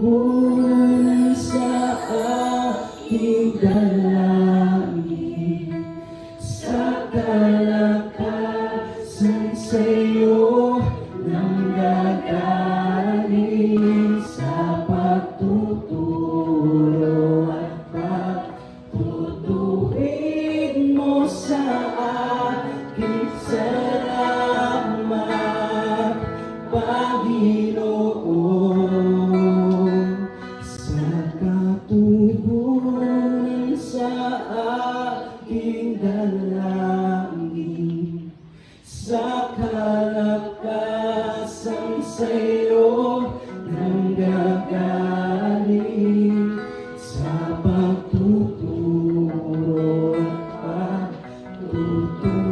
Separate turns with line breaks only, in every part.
tugon sa aking dalangin sa kalakasan sa'yo nang gagaling sa pagtuturo aking dalangin sa kalakasan sa'yo nang gagaling sa pagtuturo at pagtutuwid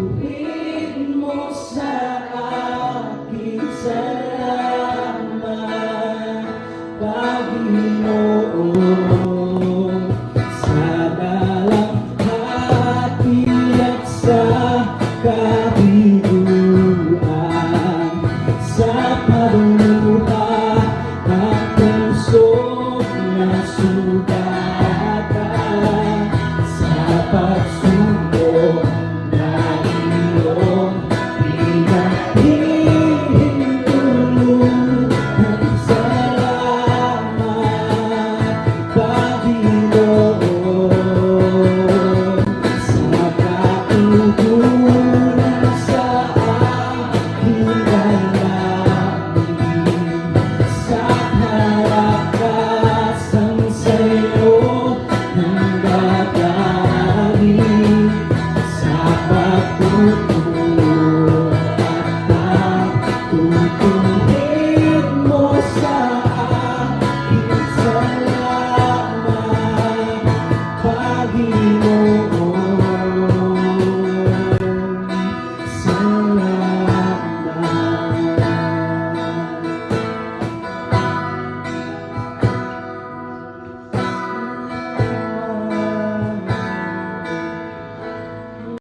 sugatan sa pagsusunod. Bahia